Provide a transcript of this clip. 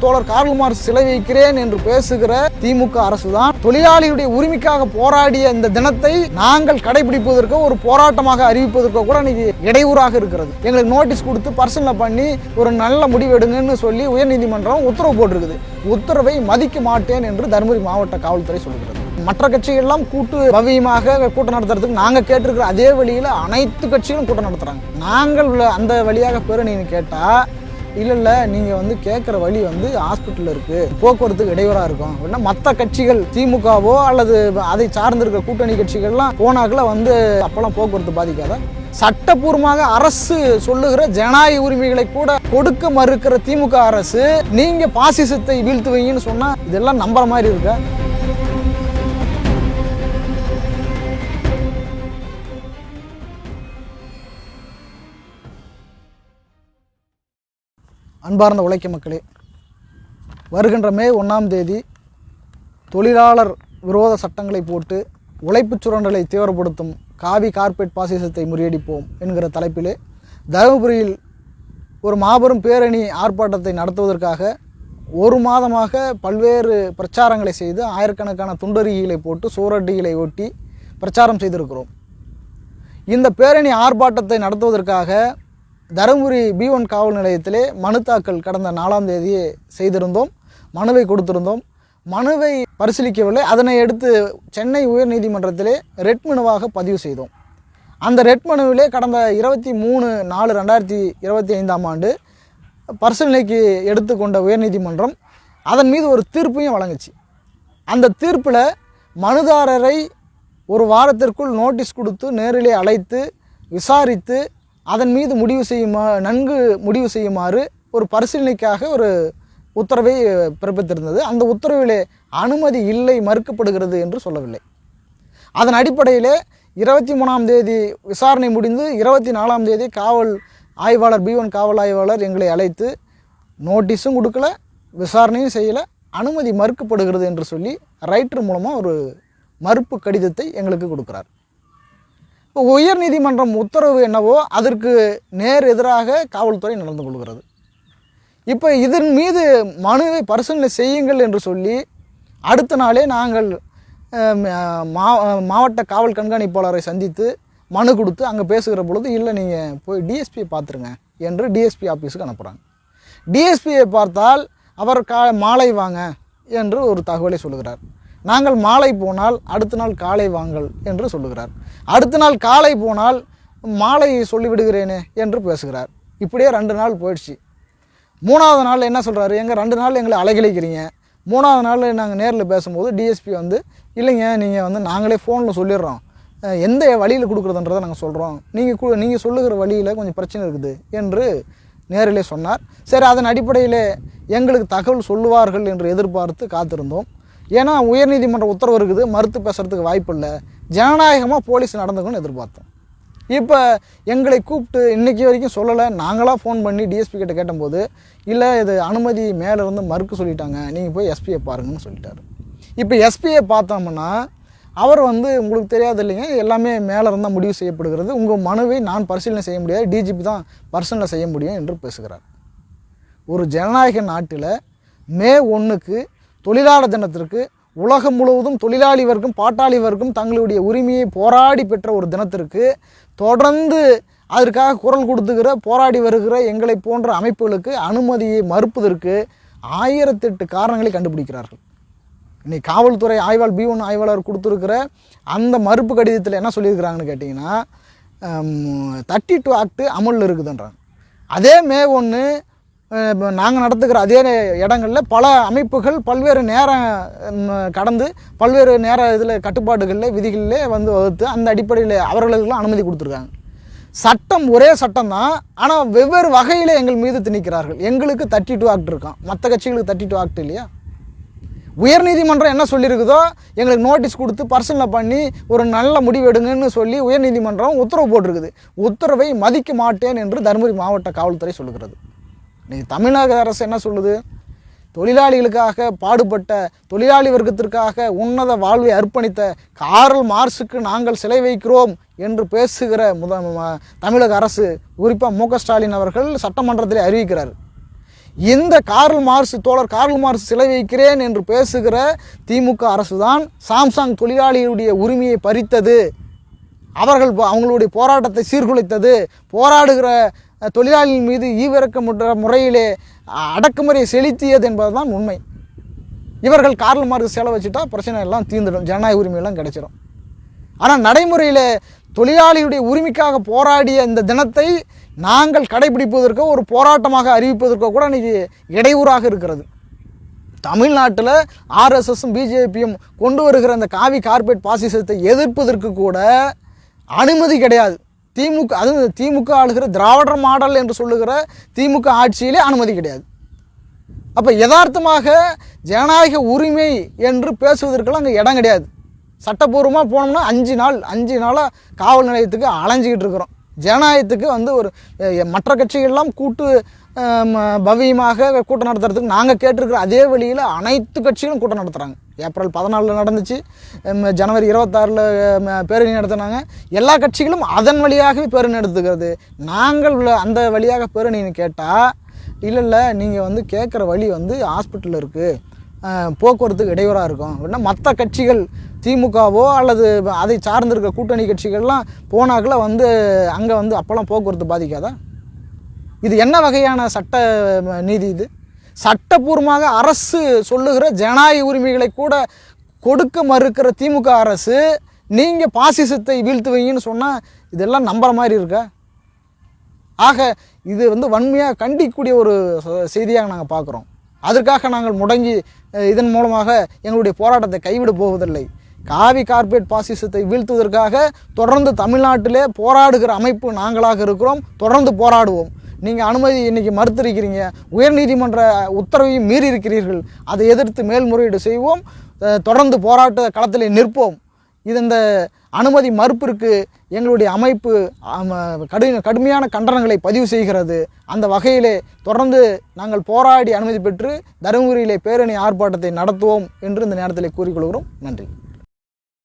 தோழர் Karl Marx சிலை வைக்கிறேன் என்று பேசுகிற திமுக அரசு தான் தொழிலாளியுடைய உரிமைக்காக போராடிய இந்த தினத்தை நாங்கள் கடைபிடிப்பதற்கு ஒரு போராட்டமாக அறிவிப்பதற்கோ கூட இன்னைக்கு இடையூறாக இருக்கிறது. எங்களுக்கு நோட்டீஸ் கொடுத்து பர்சனில் பண்ணி ஒரு நல்ல முடிவு எடுங்கன்னு சொல்லி உயர்நீதிமன்றம் உத்தரவு போட்டிருக்குது. உத்தரவை மதிக்க மாட்டேன் என்று தருமபுரி மாவட்ட காவல்துறை சொல்கிறது. மற்ற கட்சிகள்லாம் கூட்டு பவியமாக கூட்டம் நடத்துறதுக்கு நாங்கள் கேட்டிருக்கிற அதே வழியில் அனைத்து கட்சிகளும் கூட்டம் நடத்துகிறாங்க நாங்கள் உள்ள- அந்த வழியாக பேரணின்னு கேட்டால் இல்லை இல்லை நீங்கள் வந்து கேட்குற வழி வந்து ஹாஸ்பிட்டலில் இருக்குது போக்குவரத்துக்கு இடையூறாக இருக்கும். அப்படின்னா மற்ற கட்சிகள் திமுகவோ அல்லது அதை சார்ந்திருக்கிற கூட்டணி கட்சிகள்லாம் போனாக்கில் வந்து அப்போல்லாம் போக்குவரத்து பாதிக்காத. சட்டப்பூர்வமாக அரசு சொல்லுகிற ஜனநாயக உரிமைகளை கூட கொடுக்க மறுக்கிற திமுக அரசு நீங்கள் பாசிசத்தை வீழ்த்துவீங்கன்னு சொன்னால் இதெல்லாம் நம்புற மாதிரி இருக்கா? அன்பார்ந்த உழைக்க மக்களே வருகின்ற மே ஒன்றாம் தேதி தொழிலாளர் விரோத சட்டங்களை போட்டு உழைப்புச் சுரண்டலை தீவிரப்படுத்தும் காவி கார்பெட் பாசிசத்தை முறியடிப்போம் என்கிற தலைப்பிலே தருமபுரியில் ஒரு மாபெரும் பேரணி ஆர்ப்பாட்டத்தை நடத்துவதற்காக ஒரு மாதமாக பல்வேறு பிரச்சாரங்களை செய்து ஆயிரக்கணக்கான துண்டறிகளை போட்டு சூரட்டிகளை ஒட்டி பிரச்சாரம் செய்திருக்கிறோம். இந்த பேரணி ஆர்ப்பாட்டத்தை நடத்துவதற்காக தருமபுரி பி ஒன் காவல் நிலையத்திலே மனு தாக்கல் கடந்த நாலாம் தேதியே செய்திருந்தோம். மனுவை கொடுத்திருந்தோம். மனுவை பரிசீலிக்கவில்லை. அதனை எடுத்து சென்னை உயர்நீதிமன்றத்திலே ரெட் மனுவாக பதிவு செய்தோம். அந்த ரெட் மனுவிலே கடந்த இருபத்தி மூணு நாலு ரெண்டாயிரத்தி இருபத்தி ஐந்தாம் ஆண்டு பரிசீலனைக்கு எடுத்துக்கொண்ட உயர்நீதிமன்றம் அதன் மீது ஒரு தீர்ப்பையும் வழங்குச்சு. அந்த தீர்ப்பில் மனுதாரரை ஒரு வாரத்திற்குள் நோட்டீஸ் கொடுத்து நேரிலே அழைத்து விசாரித்து அதன் மீது முடிவு செய்யுமா நன்கு முடிவு செய்யுமாறு ஒரு பரிசீலனைக்காக ஒரு உத்தரவை பிறப்பித்திருந்தது. அந்த உத்தரவிலே அனுமதி இல்லை மறுக்கப்படுகிறது என்று சொல்லவில்லை. அதன் அடிப்படையிலே இருபத்தி மூணாம் தேதி விசாரணை முடிந்து இருபத்தி நாலாம் தேதி காவல் ஆய்வாளர் பி ஒன் காவல் ஆய்வாளர் எங்களை அழைத்து நோட்டீஸும் கொடுக்கல விசாரணையும் செய்யலை அனுமதி மறுக்கப்படுகிறது என்று சொல்லி ரைட்டர் மூலமாக ஒரு மறுப்பு கடிதத்தை எங்களுக்கு கொடுக்குறார். இப்போ உயர்நீதிமன்றம் உத்தரவு என்னவோ அதற்கு நேர் எதிராக காவல்துறை நடந்து கொள்கிறது. இப்போ இதன் மீது மனுவை பரிசீலனை செய்யுங்கள் என்று சொல்லி அடுத்த நாளே நாங்கள் மா மாவட்ட காவல் கண்காணிப்பாளரை சந்தித்து மனு கொடுத்து அங்கே பேசுகிற பொழுது இல்லை நீங்கள் போய் டிஎஸ்பியை பார்த்துருங்க என்று டிஎஸ்பி ஆஃபீஸுக்கு அனுப்புகிறாங்க டிஎஸ்பியை பார்த்தால் அவர் கா மாலை வாங்க என்று ஒரு தகவலை சொல்லுகிறார். நாங்கள் மாலை போனால் அடுத்த நாள் காலை வாங்கள் என்று சொல்லுகிறார். அடுத்த நாள் காலை போனால் மாலை சொல்லிவிடுகிறேனே என்று பேசுகிறார். இப்படியே ரெண்டு நாள் போயிடுச்சு. மூணாவது நாள் என்ன சொல்கிறாரு எங்கள் ரெண்டு நாள் எங்களை அலைகழிக்கிறீங்க. மூணாவது நாள் நாங்கள் நேரில் பேசும்போது டிஎஸ்பி வந்து இல்லைங்க நீங்கள் வந்து நாங்களே ஃபோனில் சொல்லிடுறோம். எந்த வழியில் கொடுக்குறதுன்றதை நாங்கள் சொல்கிறோம் நீங்கள் நீங்கள் சொல்லுகிற வழியில் கொஞ்சம் பிரச்சனை இருக்குது என்று நேரிலே சொன்னார். சரி அதன் அடிப்படையில் எங்களுக்கு தகவல் சொல்லுவார்கள் என்று எதிர்பார்த்து காத்திருந்தோம். ஏன்னா உயர்நீதிமன்ற உத்தரவு இருக்குது மறுத்து பேசுகிறதுக்கு வாய்ப்பு இல்லை. ஜனநாயகமாக போலீஸ் நடந்துக்கணும்னு எதிர்பார்த்தோம். இப்போ எங்களை கூப்பிட்டு இன்றைக்கி வரைக்கும் சொல்லலை. நாங்களாக ஃபோன் பண்ணி டிஎஸ்பி கிட்ட கேட்டபோது இல்லை இது அனுமதி மேலே இருந்து மறுக்க சொல்லிட்டாங்க. நீங்கள் போய் எஸ்பியை பாருங்கன்னு சொல்லிட்டாரு. இப்போ எஸ்பியை பார்த்தோம்னா அவர் வந்து உங்களுக்கு தெரியாது இல்லைங்க எல்லாமே மேலே இருந்தால் முடிவு செய்யப்படுகிறது. உங்கள் மனுவை நான் பரிசீலனை செய்ய முடியாது. டிஜிபி தான் பர்சனில் செய்ய முடியும் என்று பேசுகிறார். ஒரு ஜனநாயக நாட்டில் மே ஒன்றுக்கு தொழிலாளர் தினத்திற்கு உலகம் முழுவதும் தொழிலாளி வர்க்கம் பாட்டாளி வர்க்கம் தங்களுடைய உரிமையை போராடி பெற்ற ஒரு தினத்திற்கு தொடர்ந்து அதற்காக குரல் கொடுத்துக்கிற போராடி வருகிற எங்களை போன்ற அமைப்புகளுக்கு அனுமதியை மறுப்பதற்கு ஆயிரத்தெட்டு காரணங்களை கண்டுபிடிக்கிறார்கள். இன்னைக்கு காவல்துறை ஆய்வாளர் பி ஒன் ஆய்வாளர் கொடுத்துருக்கிற அந்த மறுப்பு கடிதத்தில் என்ன சொல்லியிருக்கிறாங்கன்னு கேட்டிங்கன்னா தேர்ட்டி டூ ஆக்ட் அமலில் இருக்குதுன்றாங்க. அதே மே ஒன்று நாங்கள் நடத்துகிற அதே இடங்களில் பல அமைப்புகள் பல்வேறு நேரம் கடந்து பல்வேறு நேர இதில் கட்டுப்பாடுகளில் விதிகளில் வந்து வகுத்து அந்த அடிப்படையில் அவர்களுக்கெல்லாம் அனுமதி கொடுத்துருக்காங்க. சட்டம் ஒரே சட்டம் தான். ஆனால் வெவ்வேறு வகையில் எங்கள் மீது திணிக்கிறார்கள். எங்களுக்கு தேர்ட்டி டூ ஆக்ட் இருக்கான். மற்ற கட்சிகளுக்கு தேர்ட்டி டூ ஆக்ட் இல்லையா உயர்நீதிமன்றம் என்ன சொல்லியிருக்குதோ எங்களுக்கு நோட்டீஸ் கொடுத்து பர்சனில் பண்ணி ஒரு நல்ல முடிவு எடுங்கன்னு சொல்லி உயர்நீதிமன்றம் உத்தரவு போட்டிருக்குது. உத்தரவை மதிக்க மாட்டேன் என்று தருமபுரி மாவட்ட காவல்துறை சொல்லுகிறது. இன்றைக்கி தமிழக அரசு என்ன சொல்லுது? தொழிலாளிகளுக்காக பாடுபட்ட தொழிலாளி வர்க்கத்திற்காக உன்னத வாழ்வை அர்ப்பணித்த காரல் மார்ஸுக்கு நாங்கள் சிலை வைக்கிறோம் என்று பேசுகிற முத தமிழக அரசு குறிப்பாக மு ஸ்டாலின் அவர்கள் சட்டமன்றத்தில் அறிவிக்கிறார். இந்த கார்ல் மார்ஸ் தோழர் கார்ல் மார்ஸ் சிலை வைக்கிறேன் என்று பேசுகிற திமுக அரசு தான் சாம்சங் தொழிலாளியுடைய உரிமையை பறித்தது. அவர்கள் அவங்களுடைய போராட்டத்தை சீர்குலைத்தது. போராடுகிற தொழிலாளியின் தொழிலாளிகள் மீது ஈவிரக்கமுற்ற முறையிலே அடக்குமுறையை செலுத்தியது என்பதுதான் உண்மை. இவர்கள் கார்ல் மார்க் செலவு வச்சுட்டா பிரச்சனை எல்லாம் தீர்ந்துடும் ஜனநாயக உரிமையெல்லாம் கிடைச்சிடும் ஆனால் நடைமுறையில் தொழிலாளியுடைய உரிமைக்காக போராடிய இந்த தினத்தை நாங்கள் கடைபிடிப்பதற்கோ ஒரு போராட்டமாக அறிவிப்பதற்கோ கூட இன்னைக்கு இடையூறாக இருக்கிறது. தமிழ்நாட்டில் ஆர்எஸ்எஸும் பிஜேபியும் கொண்டு வருகிற அந்த காவி கார்பரேட் பாசிசத்தை எதிர்ப்பதற்கு கூட அனுமதி கிடையாது. திமுக அது திமுக ஆளுகிற திராவிடர் மாடல் என்று சொல்லுகிற திமுக ஆட்சியிலே அனுமதி கிடையாது. அப்போ யதார்த்தமாக ஜனநாயக உரிமை என்று பேசுவதற்கெல்லாம் அங்கே இடம் கிடையாது. சட்டப்பூர்வமாக போனோம்னா அஞ்சு நாள் அஞ்சு நாளாக காவல் நிலையத்துக்கு அலைஞ்சிக்கிட்டு இருக்கிறோம். ஜனநாயகத்துக்கு வந்து ஒரு மற்ற கட்சிகள்லாம் கூட்டு பவியமாக கூட்டம் நடத்துறதுக்கு நாங்கள் கேட்டிருக்கிற அதே வழியில் அனைத்து கட்சிகளும் கூட்டம் நடத்துகிறாங்க ஏப்ரல் பதினாலில் நடந்துச்சு. ஜனவரி இருபத்தாறில் பேரணி நடத்தினாங்க. எல்லா கட்சிகளும் அதன் வழியாகவே பேரணி நடத்துகிறது. நாங்கள் உள்ள அந்த வழியாக பேரணின்னு கேட்டால் இல்லை இல்லை நீங்கள் வந்து கேட்குற வழி வந்து ஹாஸ்பிட்டலில் இருக்குது போக்குவரத்துக்கு இடையூறாக இருக்கும். அப்படின்னா மற்ற கட்சிகள் திமுகவோ அல்லது அதை சார்ந்திருக்க கூட்டணி கட்சிகள்லாம் போனாக்கில் வந்து அங்கே வந்து அப்போல்லாம் போக்குவரத்து பாதிக்காதா? இது என்ன வகையான சட்ட நீதி இது? சட்டபூர்வமாக அரசு சொல்லுகிற ஜனநாயக உரிமைகளை கூட கொடுக்க மறுக்கிற திமுக அரசு நீங்கள் பாசிசத்தை வீழ்த்துவீங்கன்னு சொன்னால் இதெல்லாம் நம்புகிற மாதிரி இருக்கா? ஆக இது வந்து வன்மையாக கண்டிக்கக்கூடிய ஒரு செய்தியாக நாங்கள் பார்க்குறோம். அதற்காக நாங்கள் முடங்கி இதன் மூலமாக எங்களுடைய போராட்டத்தை கைவிட போவதில்லை. காவி கார்ப்பரேட் பாசிசத்தை வீழ்த்துவதற்காக தொடர்ந்து தமிழ்நாட்டிலே போராடுகிற அமைப்பு நாங்களாக இருக்கிறோம். தொடர்ந்து போராடுவோம். நீங்கள் அனுமதி இன்றைக்கி மறுத்திருக்கிறீங்க. உயர்நீதிமன்ற உத்தரவையும் மீறி இருக்கிறீர்கள். அதை எதிர்த்து மேல்முறையீடு செய்வோம். தொடர்ந்து போராட்ட களத்தில் நிற்போம். இது இந்த அனுமதி மறுப்பிற்கு எங்களுடைய அமைப்பு கடு கடுமையான கண்டனங்களை பதிவு செய்கிறது. அந்த வகையிலே தொடர்ந்து நாங்கள் போராடி அனுமதி பெற்று தருமபுரியிலே பேரணி ஆர்ப்பாட்டத்தை நடத்துவோம் என்று இந்த நேரத்தில் கூறிக்கொள்கிறோம் நன்றி.